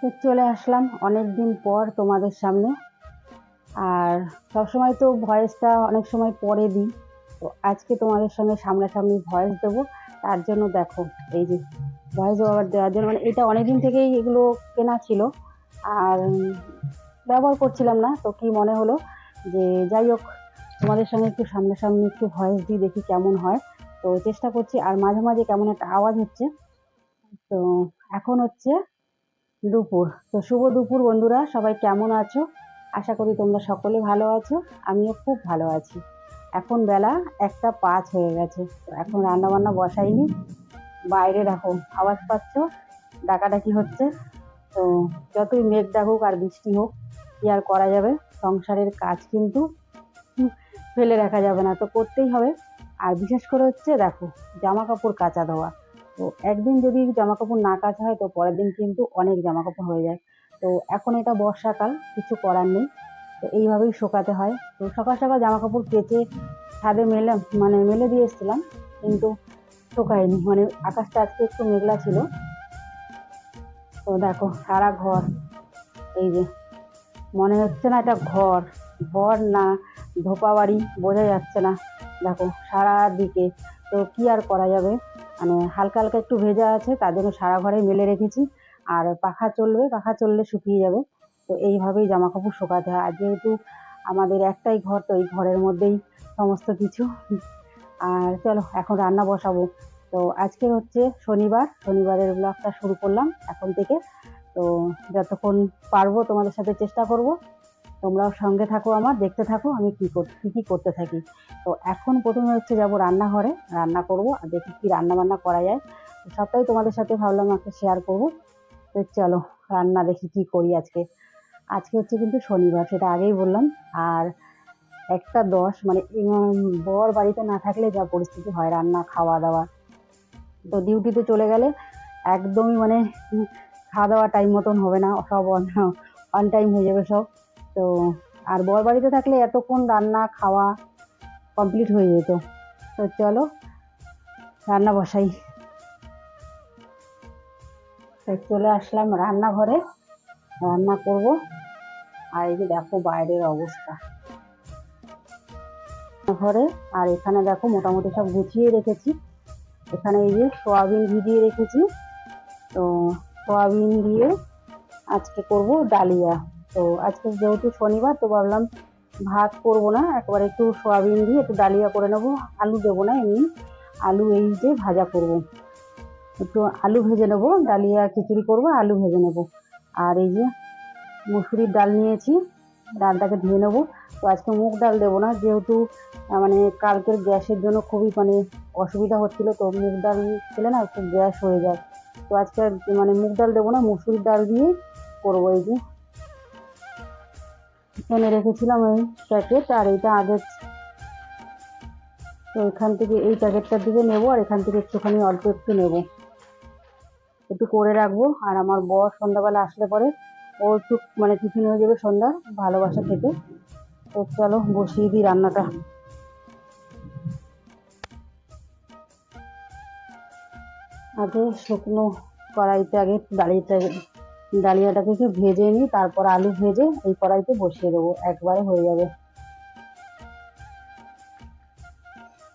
তো চলে আসলাম অনেক দিন পর তোমাদের সামনে। আর সবসময় তো ভয়েসটা অনেক সময় পরে দিই। তো আজকে তোমাদের সঙ্গে সামনাসামনি ভয়েস দেবো। তার জন্য দেখো, এই যে ভয়েস ওভার দেওয়ার জন্য মানে এটা অনেক দিন থেকেই এগুলো কেনা ছিল। আর ব্যবহার করছিলাম না, তো কি মনে হলো যে যাই হোক, তোমাদের সঙ্গে একটু সামনাসামনি একটু ভয়েস দিই, দেখি কেমন হয়। তো চেষ্টা করছি, আর মাঝে মাঝে কেমন একটা আওয়াজ হচ্ছে। তো এখন হচ্ছে দুপুর। তো শুভ দুপুর বন্ধুরা, সবাই কেমন আছো? আশা করি তোমরা সকলে ভালো আছো, আমিও খুব ভালো আছি। এখন বেলা একটা পাঁচ হয়ে গেছে এখন রান্না বান্না বসাইনি। বাইরে দেখো, আওয়াজ পাচ্ছ? ডাকাডাকি হচ্ছে, তো যতই মেঘ ডাকুক আর বৃষ্টি হোক, কি আর করা যাবে? সংসারের কাজ কিন্তু ফেলে রাখা যাবে না, তো করতেই হবে। আর বিশেষ করে হচ্ছে দেখো জামা কাপড় কাচা দেওয়া তো একদিন যদি জামা কাপড় না কাচা হয়, তো পরের দিন কিন্তু অনেক জামা কাপড় হয়ে যায়। তো এখন এটা বর্ষাকাল, কিছু করার নেই। তো এইভাবেই শোকাতে হয়। তো সকাল সকাল জামা কাপড় কেচে ছাদে মেলে মানে মেলে দিয়ে এসেছিলাম, কিন্তু শোকায়নি। মানে আকাশটা আজকে একটু মেঘলা ছিল। তো দেখো, সারা ঘর, এই যে, মনে হচ্ছে না এটা ঘর। ঘর না ধোপা বাড়ি বোঝা যাচ্ছে না। দেখো সারা দিকে তো কি আর করা যাবে? মানে হালকা হালকা একটু ভেজা আছে, তার জন্য সারা ঘরে মেলে রেখেছি। আর পাখা চলবে, পাখা চললে শুকিয়ে যাবে। তো এইভাবেই জামা কাপড় শুকাতে হয়। আর যেহেতু আমাদের একটাই ঘর, তো এই ঘরের মধ্যেই সমস্ত কিছু। আর চলো, এখন রান্না বসাবো। তো আজকে হচ্ছে শনিবার, শনিবারের ব্লগটা শুরু করলাম এখন থেকে। তো যতক্ষণ পারব তোমাদের সাথে চেষ্টা করব। তোমরাও সঙ্গে থাকো আমার, দেখতে থাকো আমি কী কী কী করতে থাকি। তো এখন প্রথমে হচ্ছে যাব রান্নাঘরে, রান্না করব আর দেখি কী রান্না বান্না করা যায়। সবটাই তোমাদের সাথে ভাবলাম একটা শেয়ার করব। তো চলো রান্না দেখি কী করি আজকে। আজকে হচ্ছে কিন্তু শনিবার, সেটা আগেই বললাম। আর একটা দশ মানে বর বাড়িতে না থাকলে যা পরিস্থিতি হয়, রান্না খাওয়া দাওয়া তো ডিউটিতে চলে গেলে একদমই মানে খাওয়া দাওয়া টাইম মতন হবে না, সব অন টাইম হয়ে যাবে সব। তো আর বর বাড়িতে থাকলে এতক্ষণ রান্না, খাওয়া কমপ্লিট হয়ে যেত। তো চলো, রান্না বসাই। তো চলে আসলাম রান্নাঘরে, রান্না করব। আর এই যে দেখো বাইরের অবস্থা। ঘরে, আর এখানে দেখো মোটামুটি সব গুছিয়ে রেখেছি। এখানে এই যে সোয়াবিন ভিজিয়ে রেখেছি। তো সোয়াবিন দিয়ে আজকে করব ডালিয়া। তো আজকে যেহেতু শনিবার, তো ভাবলাম ভাত করব না, একবার একটু সোয়াবিন দিয়ে একটু ডালিয়া করে নেব। আলু দেবো না এমনি, আলু এই যে ভাজা করব। একটু আলু ভেজে নেব, ডালিয়া খিচুড়ি করব, আলু ভেজে নেব। আর এই যে মুসুরির ডাল নিয়েছি, ডালটাকে ধুয়ে নেব। তো আজকে মুগ ডাল দেবো না, যেহেতু মানে কালকের গ্যাসের জন্য খুবই মানে অসুবিধা হচ্ছিল, তো মুগ ডাল খেলে না একটু গ্যাস হয়ে যায়। তো আজকে মানে মুগ ডাল দেবো না, মুসুরির ডাল দিয়ে করব এই যে এনে রেখেছিলাম এই প্যাকেট আর এইটা আগে তো এখান থেকে এই প্যাকেটটার দিকে নেব আর এখান থেকে একটুখানি অল্প একটু নেব। একটু করে রাখব আর আমার বর সন্ধ্যাবেলা আসলে পরে ও একটু মানে টিফিন হয়ে যাবে সন্ধ্যা ভালোবাসা খেতে তো চলো বসিয়ে দিই রান্নাটা। আগে শুকনো কড়াইতে আগে ডালিয়াটা ডালিয়াটাকে একটু ভেজে নিই, তারপর আলু ভেজে এই কড়াইতে বসিয়ে দেবো। একবারে হয়ে যাবে।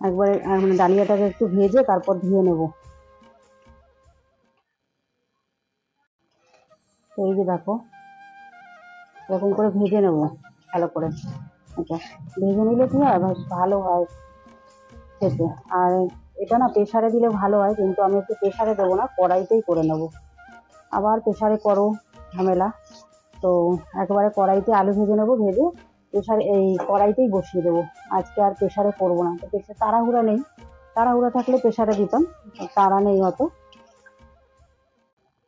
একবারে মানে ডালিয়াটাকে একটু ভেজে তারপর ধুয়ে নেব। এই যে দেখো, এরকম করে ভেজে নেব, ভালো করে। আচ্ছা ভেজে নিলে কি হয়? ভালো হয় খেতে। আর এটা না প্রেশারে দিলে ভালো হয়, কিন্তু আমি একটু প্রেশারে দেবো না, কড়াইতেই করে নেব। আবার প্রেশারে করো ঝামেলা। তো একবারে কড়াইতে আলু ভেজে নেব, ভেজে প্রেসারে এই কড়াইতেই বসিয়ে দেবো। আজকে আর প্রেশারে করব না। তো প্রেশার তাড়াহুড়া নেই। তাড়াহুড়া থাকলে প্রেশারে দিতাম, তাড়া নেই অত।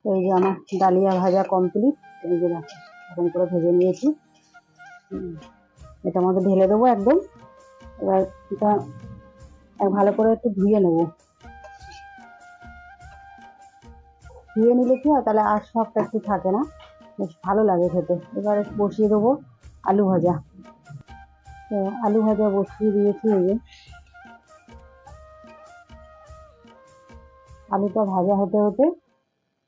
এই যে আমার ডালিয়া ভাজা কমপ্লিট এই যে এরকম করে ভেজে নিয়েছি। এটার মধ্যে ঢেলে দেবো একদম। এবার এটা ভালো করে একটু ধুয়ে নেব। ধুয়ে নিলে কি হয় তাহলে আর সবটা একটু থাকে না। বেশ ভালো লাগে খেতে। এবারে বসিয়ে দেবো আলু ভাজা। তো আলু ভাজা বসিয়ে দিয়েছি এই আলুটা ভাজা হতে হতে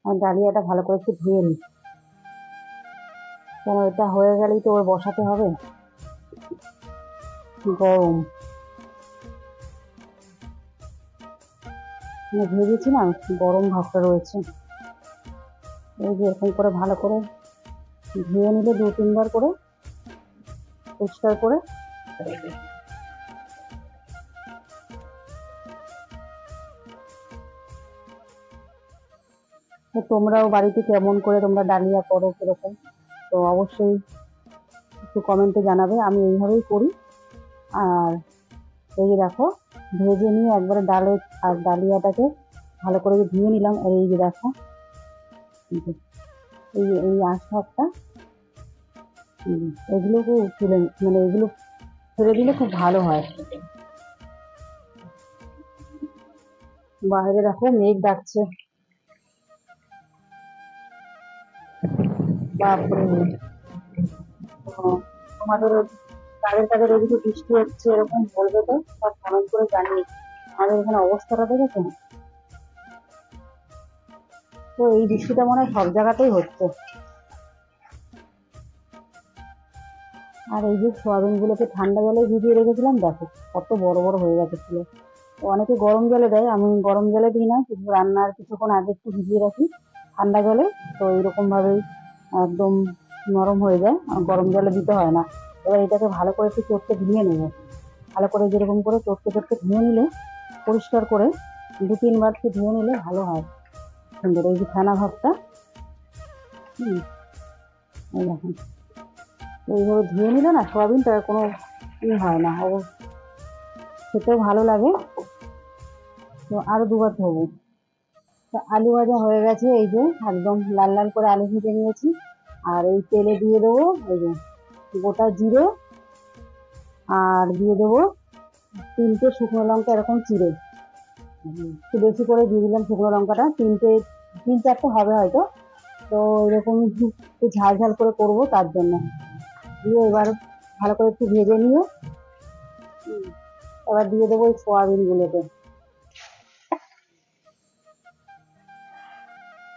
আর ডালিয়াটা ভালো করে একটু ধুয়ে নিই। কেন, এটা হয়ে গেলেই তো ওর বসাতে হবে। গরম। মানে ভেবেছি না, গরম ভাবটা রয়েছে। এই যে এরকম করে ভালো করে ধুয়ে নিলে দু তিনবার করে পরিষ্কার করে তো তোমরাও বাড়িতে কেমন করে তোমরা ডালিয়া করো কীরকম, তো অবশ্যই একটু কমেন্টে জানাবে, আমি এইভাবেই করি। আর এই দেখো, ভেজে নিয়ে একবারে ডালে আর ডালিয়াটাকে ভালো করে ধুয়ে নিলাম এই যে দেখো এই এই আঁশভাবটা এগুলোকে তুলে মানে এগুলো ছেড়ে দিলে খুব ভালো হয়। বাইরে দেখো, মেঘ ডাকছে। বাপরে তোমাদের তাদের তাদের ওদিকে বৃষ্টি হচ্ছে এরকম বলবে তো? সব কমেন্ট করে জানিয়ে আমাদের এখানে অবস্থাটা দেখেছ? তো এই বৃষ্টিটা মনে হয় সব জায়গাতেই হচ্ছে। আর এই যে সোয়াবিন গুলোকে ঠান্ডা জলে ভিজিয়ে রেখেছিলাম, দেখো কত বড় বড় হয়ে গেছে ছিল অনেকে গরম জলে দেয়, আমি গরম জলে দিই না কিন্তু রান্নার কিছুক্ষণ আগে একটু ভিজিয়ে রাখি ঠান্ডা জলে, তো এরকম ভাবেই একদম নরম হয়ে যায় গরম জলে দিতে হয় না। এবার এটাকে ভালো করে একটু চটকে ধুয়ে নেব। ভালো করে যেরকম করে চটকে চটকে ধুয়ে নিলে, পরিষ্কার করে দু তিনবার ধুয়ে নিলে ভালো হয়। সুন্দর, এই যে ফেনা ভাবটা হুম, এই এইভাবে ধুয়ে নিলে না সয়াবিনটা কোনো ই হয় না, ও খেতেও ভালো লাগে। তো আরও দুবার ধোবো। তো আলু ভাজা হয়ে গেছে, এই যে একদম লাল লাল করে আলু ভেজে নিয়েছি। আর এই তেলে দিয়ে দেবো, এই যে গোটা জিরে, আর দিয়ে দেবো তিনটে শুকনো লঙ্কা, এরকম চিড়ে। একটু বেশি করে দিয়ে দিলাম শুকনো লঙ্কাটা। তিনটে, তিন চারটে হবে হয়তো। তো এরকম একটু ঝাল ঝাল করে করব তার জন্য। দিয়ে এবার ভালো করে একটু ভেজে নিয়ে, এবার দিয়ে দেবো ওই সোয়াবিনগুলোকে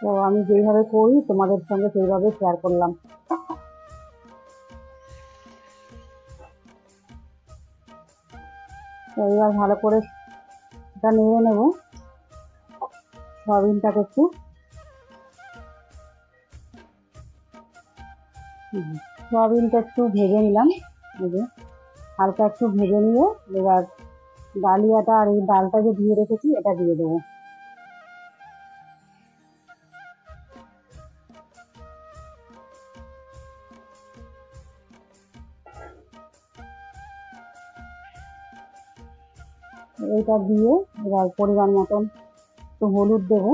তো আমি যেইভাবে করি, তোমাদের সঙ্গে সেইভাবে শেয়ার করলাম। তো এবার ভালো করে এটা নেড়ে নেব। সয়াবিনটাকে একটু। সয়াবিনটা একটু ভেজে নিলাম। হালকা একটু ভেজে নিয়ে এবার ডালিয়াটা আর এই ডালটা যে দিয়ে রেখেছি, এটা দিয়ে দেবো। এইটা দিয়ে এবার পরিমাণ মতন একটু হলুদ দেবো।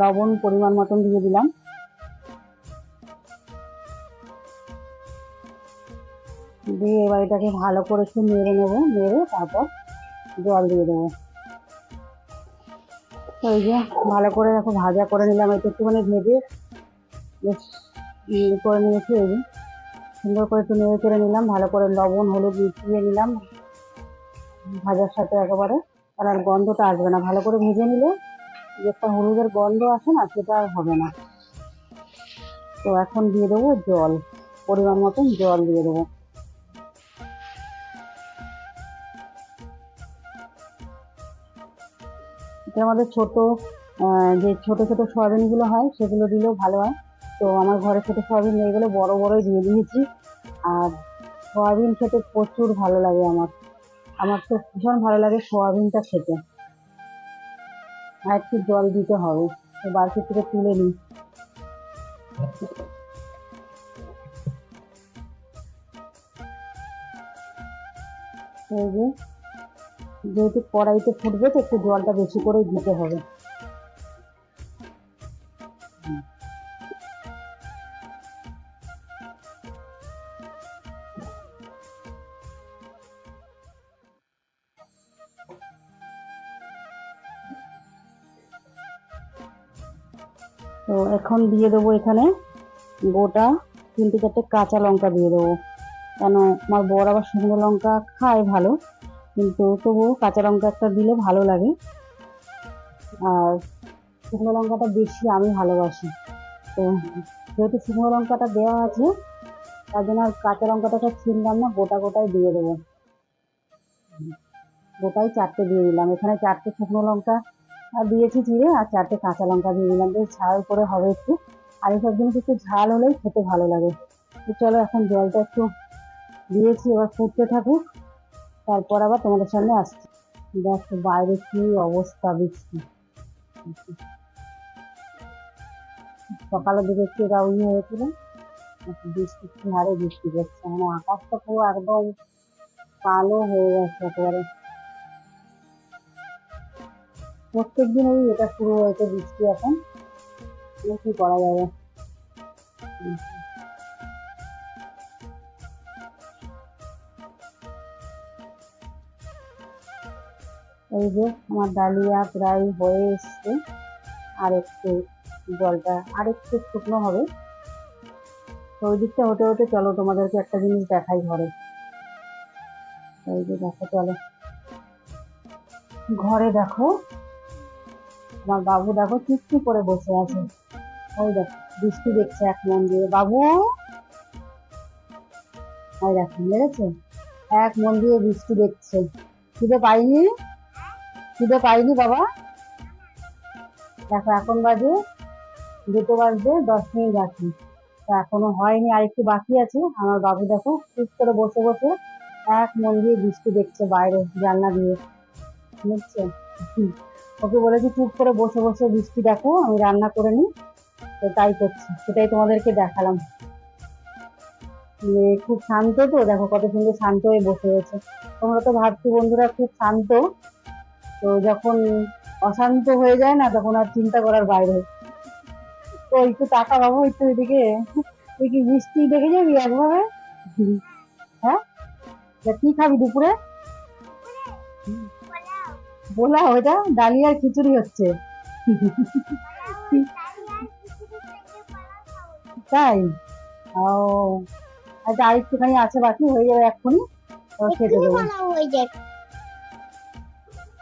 লবণ পরিমাণ মতন দিয়ে দিলাম। দিয়ে এবার এটাকে ভালো করে একটু নেড়ে নেব, নেড়ে তারপর জল দিয়ে দেবো। এই যে ভালো করে দেখো ভাজা করে নিলাম, একটু একটুখানি ভেজে। বেশ করে নিয়েছি যে। সুন্দর করে একটু নেড়ে চেড়ে নিলাম, ভালো করে লবণ, হলুদ মিশিয়ে নিলাম। ভাজার সাথে একেবারে, আর আর গন্ধটা আসবে না। ভালো করে ভেজে নিলে যে হলুদের গন্ধ আসে না, সেটা আর হবে না। তো এখন দিয়ে দেবো জল, পরিমাণ মতন জল দিয়ে দেবো। এটা আমাদের ছোট যে ছোট ছোট সয়াবিনগুলো হয়, সেগুলো দিলেও ভালো হয়। তো আমার ঘরে ছোট সয়াবিন নিয়ে গেলে বড় বড়ই দিয়ে দিয়েছি। আর সয়াবিন খেতে প্রচুর ভালো লাগে আমার। আমার তো ভীষণ ভালো লাগে সয়াবিনটা খেতে। আর একটু জল দিতে হবে তো বালতি থেকে তুলে নিই। এই যে যেহেতু কড়াইতে ফুটবে, তো একটু জলটা বেশি করে দিতে হবে। তো এখন দিয়ে দেবো এখানে গোটা তিনটে চারটে কাঁচা লঙ্কা দিয়ে দেবো। কেন? আমার বর আবার শুকনো লঙ্কা খায় ভালো। কিন্তু তবুও কাঁচা লঙ্কাটা দিলে ভালো লাগে। আর শুকনো লঙ্কাটা বেশি আমি ভালোবাসি। তো যেহেতু শুকনো লঙ্কাটা দেওয়া আছে, তার জন্য আর কাঁচা লঙ্কাটাকে ছিনলাম না, গোটা গোটাই দিয়ে দেবো। গোটাই চারটে দিয়ে দিলাম। এখানে চারটে শুকনো লঙ্কা দিয়েছি চিড়ে আর চারটে কাঁচা লঙ্কা দিয়ে দিলাম। বেশ ঝাল করে হবে একটু। আর এসব জিনিস একটু ঝাল হলেই খেতে ভালো লাগে। তো চলো এখন জলটা একটু দিয়েছি, এবার ফুটতে থাকুক। তারপর আবার তোমাদের সামনে আসছি। দেখো বাইরে কি অবস্থা বৃষ্টি। সকালের দিকে একটু রাউনি হয়েছিল। বৃষ্টি কি হারে বৃষ্টি পড়ছে মানে আকাশটা পুরো একদম কালো হয়ে গেছে একেবারে। প্রত্যেক দিন ওই এটা শুরু হয়েছে বৃষ্টি এখন। কি করা যাবে? এই যে আমার ডালিয়া প্রায় হয়ে এসছে। আর একটু জলটা আর একটু শুকনো হবে। তো ওই দিকটা হতে হতে চলো তোমাদেরকে একটা জিনিস দেখাই ঘরে। এই যে দেখো, চলো। ঘরে দেখো, আমার বাবু দেখো চুপটি করে বসে আছে। ওই দেখো, বৃষ্টি দেখছে এক মন দিয়ে। বাবু! ওই দেখো, মেরেছে? এক মন দিয়ে বৃষ্টি দেখছে। খিদে পাইনি? খিদে পাইনি বাবা। দেখো, এখন বাজে দুটো বাজবে, দশ মিনিট বাকি। তা এখনও হয়নি, আর একটু বাকি আছে। আমার বাবু দেখো চুপ করে বসে বসে এক মন দিয়ে বৃষ্টি দেখছে বাইরে জানলা দিয়ে। বুঝছে। ওকে বলেছি চুপ করে বসে বসে বৃষ্টি দেখো, আমি রান্না করে নিই। তো তাই করছি, সেটাই তোমাদেরকে দেখালাম। খুব শান্ত তো, দেখো কত সুন্দর শান্ত হয়ে বসে রয়েছে। তোমরা তো ভাবছি বন্ধুরা খুব শান্ত। তো যখন অশান্ত হয়ে যায় না তখন আর চিন্তা করার বাইরে। তো একটু টাকা পাবো একটু এদিকে। তুই কি বৃষ্টি দেখে যাবি একভাবে? হ্যাঁ? কি খাবি দুপুরে? বলা ওইটা ডালিয়ার খিচুড়ি হচ্ছে। তাই? ও আচ্ছা আর একটুখানি আছে বাকি হয়ে যাবে এক্ষুনি। খেতে দেবো।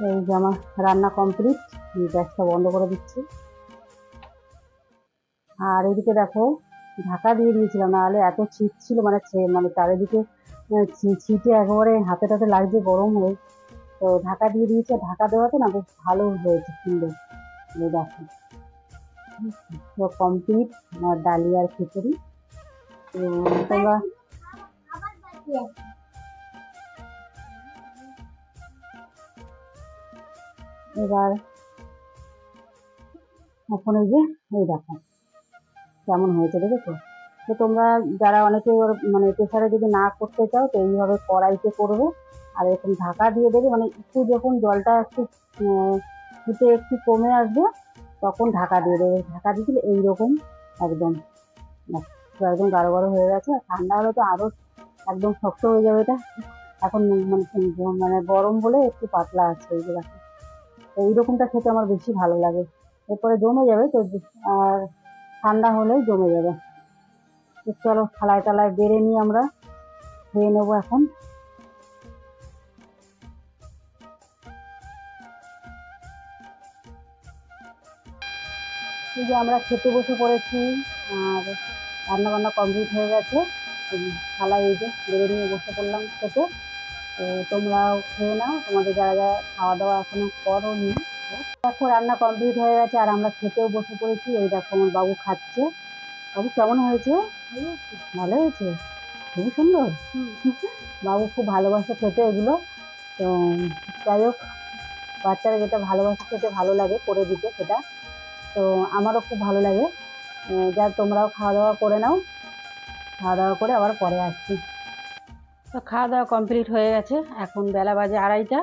এই যে আমার রান্না কমপ্লিট গ্যাসটা বন্ধ করে দিচ্ছি। আর এদিকে দেখো, ঢাকা দিয়ে দিয়েছিলাম, নাহলে এত ছিট ছিল মানে মানে চারিদিকে ছিটে একেবারে হাতে টাতে লাগছে, গরম হয়ে। তো ঢাকা দিয়ে দিয়েছে ঢাকা দেওয়াতে না বেশ ভালো হয়েছে, সুন্দর। এই দেখো। তো কমপ্লিট আমার ডালিয়ার খিচুড়ি। তো তোমরা এবার এখন এই যে, এই দেখো, কেমন হয়েছে দেখেছ? তো তোমরা যারা অনেকে মানে প্রেশারে যদি না করতে চাও, তো এইভাবে কড়াইতে করবে, আর এরকম ঢাকা দিয়ে দেবে মানে একটু যখন জলটা একটু ফুটে একটু কমে আসবে, তখন ঢাকা দিয়ে দেবে। ঢাকা দিয়ে দিলে এইরকম একদম একদম গাঢ় গাঢ় হয়ে গেছে। ঠান্ডা হলে তো আরও একদম শক্ত হয়ে যাবে এটা। এখন মানে মানে গরম বলে একটু পাতলা আছে এই এইরকমটা খেতে আমার বেশি ভালো লাগে। এরপরে জমে যাবে তো, আর ঠান্ডা হলেই জমে যাবে। চলো, থালায় টালায় বেড়ে নিই আমরা। খেয়ে নেব এখন। যে আমরা খেতে বসে পড়েছি, আর রান্না বান্না কমপ্লিট হয়ে গেছে। থালায় এই যে বেড়ে নিয়ে বসে পড়লাম খেতে। তো তোমরাও খেয়ে নাও। তোমাদের যারা যারা খাওয়া দাওয়া এখনও করো নি দেখো রান্না কমপ্লিট হয়ে গেছে আর আমরা খেতেও বসে পড়েছি। এই দেখো আমার বাবু খাচ্ছে। বাবু কেমন হয়েছে? ভালো হয়েছে। খুবই সুন্দর। বাবু খুব ভালোবাসে খেতে এগুলো। তো যাই হোক, বাচ্চারা যেটা ভালোবাসে খেতে ভালো লাগে করে দিতে সেটা। তো আমারও খুব ভালো লাগে। যা তোমরাও খাওয়া দাওয়া করে নাও। খাওয়া দাওয়া করে আবার পরে আসছি। তো খাওয়া দাওয়া কমপ্লিট হয়ে গেছে। এখন বেলা বাজে আড়াইটা।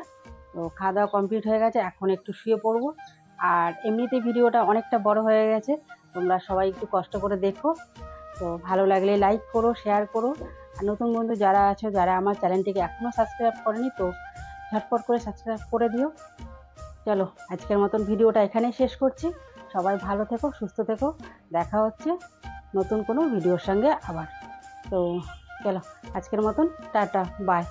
তো খাওয়া দাওয়া কমপ্লিট হয়ে গেছে, এখন একটু শুয়ে পড়ব। আর এমনিতে ভিডিওটা অনেকটা বড় হয়ে গেছে, তোমরা সবাই একটু কষ্ট করে দেখো। তো ভালো লাগলে লাইক করো শেয়ার করো। আর নতুন বন্ধু যারা আছো, যারা আমার চ্যানেলটিকে এখনও সাবস্ক্রাইব করেনি, তো ঝটপট করে সাবস্ক্রাইব করে দিও। চলো, আজকের মতন ভিডিওটা এখানেই শেষ করছি। সবাই ভালো থেকো, সুস্থ থেকো। দেখা হচ্ছে নতুন কোনো ভিডিওর সঙ্গে আবার। তো চলো আজকের মতন টাটা বাই